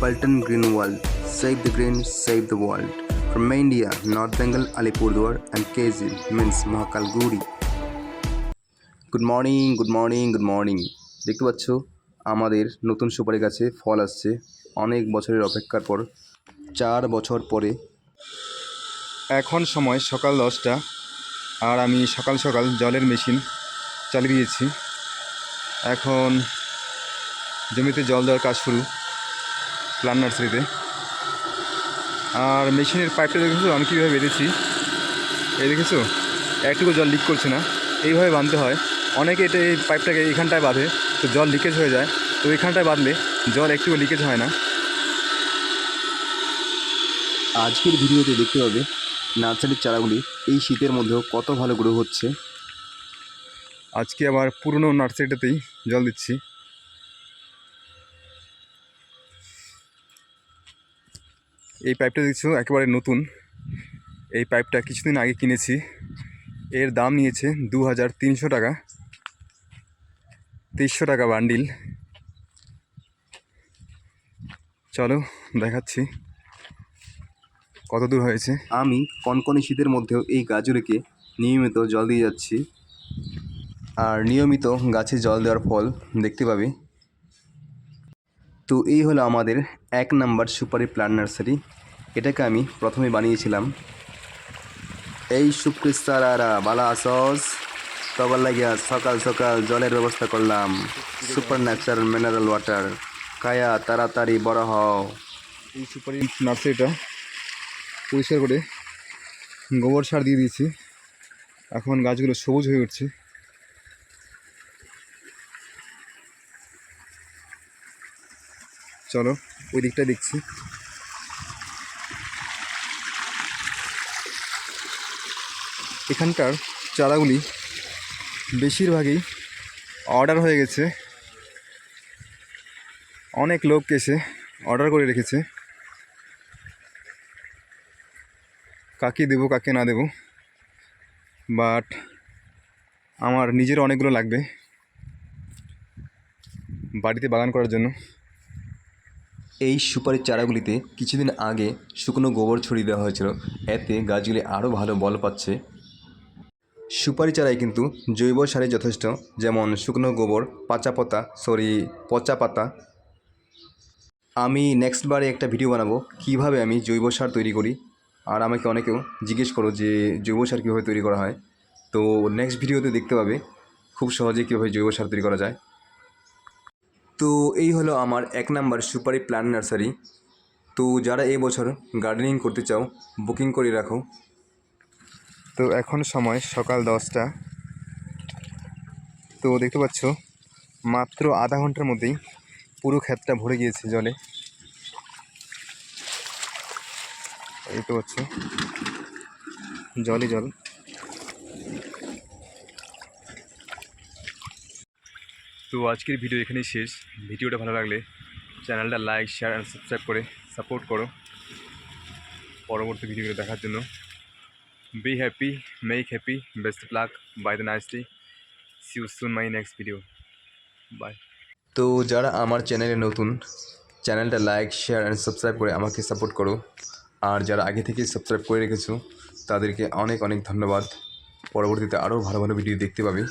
Palton Greenwald. Save the green, save the world. From India, North Bengal, Alipurduar, and KZ means Mahakal Guri. Good morning good morning good morning দেখতে পাচ্ছ আমাদের নতুন সুপারি গাছে ফল আসছে অনেক বছরের অপেক্ষার পর চার বছর পরে এখন সময় সকাল দশটা আর আমি সকাল সকাল জলের মেশিন চালিয়ে দিয়েছি এখন জমিতে জল দেওয়ার কাজ শুরু প্লান নার্সারিতে। আর মেশিনের পাইপটা দেখেছ? আমি কীভাবে বেঁধেছি? এই দেখেছ? একটুকু জল লিক করছে না। এইভাবে বাঁধতে হয়। অনেকে এটা এই পাইপটাকে এখানটায় বাঁধে, তো জল লিকেজ হয়ে যায়। তো এখানটায় বাঁধলে জল একটুকু লিকেজ হয় না। আজকের ভিডিওতে দেখতে পাবে নার্সারির চারাগুলি এই শীতের মধ্যেও কত ভালো গ্রো হচ্ছে। আজকে আবার পুরনো নার্সারিটাতেই জল দিচ্ছি। এই পাইপটা দেখছ? একেবারে নতুন। এই পাইপটা কিছুদিন আগে কিনেছি। এর দাম নিয়েছে দু হাজার তিনশো টাকা। তেইশশো টাকা বান্ডিল চলো, দেখাচ্ছি। কত দূর হয়েছে? আমি কনকনে শীতের মধ্যেও এই গাজরকে নিয়মিত জল দিয়ে যাচ্ছি। আর নিয়মিত গাছে জল দেওয়ার ফল দেখতে পাবে। তো এই হলো আমাদের এক নাম্বার সুপারি প্লান্ট নার্সারি। এটাকে আমি প্রথমে বানিয়েছিলাম। এই শুক্রিস্তারা বালা সস। তবার লাগিয়া সকাল সকাল জলের ব্যবস্থা করলাম। Super natural mineral water. Kaya তাড়াতাড়ি বড় হও। এই সুপারি নার্সারিটা পরিষ্কার করে গোবর সার দিয়ে দিয়েছি। এখন গাছগুলো সবুজ হয়ে উঠছে। চলো, ওই দিকটা দেখছি। এখানকার চারাগুলি বেশিরভাগই অর্ডার হয়ে গেছে। অনেক লোক এসে অর্ডার করে রেখেছে। কাকে দেবো, কাকে না দেবো। বাট আমার নিজের অনেকগুলো লাগবে বাড়িতে বাগান করার জন্য। এই সুপারির চারাগুলিতে কিছুদিন আগে শুকনো গোবর ছড়িয়ে দেওয়া হয়েছিল। এতে গাছগুলি আরও ভালো বল পাচ্ছে। সুপারি চারায় কিন্তু জৈব সারে যথেষ্ট, যেমন শুকনো গোবর, পাচা পাতা, সরি, পচা পাতা। আমি নেক্সট বারে একটা ভিডিও বানাবো, কীভাবে আমি জৈব সার তৈরি করি। আর আমাকে অনেকেও জিজ্ঞেস করো যে জৈব সার কীভাবে তৈরি করা হয়। তো নেক্সট ভিডিওতে দেখতে পাবে খুব সহজে কীভাবে জৈব সার তৈরি করা যায়। তো এই হলো আমার এক নাম্বার সুপারি প্ল্যান নার্সারি। তো যারা এই বছর গার্ডেনিং করতে চাও, বুকিং করে রাখো। তো এখন সময় সকাল দশটা। তো দেখতে পাচ্ছ, মাত্র আধা ঘণ্টার মধ্যেই পুরো ক্ষেতটা ভরে গিয়েছে জলে। এই তো পাচ্ছ জলই জল। তো আজকের ভিডিও এখানেই শেষ ভিডিওটা ভালো লাগলে চ্যানেলটা লাইক শেয়ার অ্যান্ড সাবস্ক্রাইব করে সাপোর্ট করো পরবর্তী ভিডিওগুলো দেখার জন্য be happy make happy best luck, by the nice day. See you soon my next video. Bye. তো যারা আমার চ্যানেলে নতুন চ্যানেলটা লাইক শেয়ার অ্যান্ড সাবস্ক্রাইব করে আমাকে সাপোর্ট করো আর যারা আগে থেকে সাবস্ক্রাইব করে রেখেছো তাদেরকে অনেক অনেক ধন্যবাদ পরবর্তীতে আরও ভালো ভালো ভিডিও দেখতে পাবে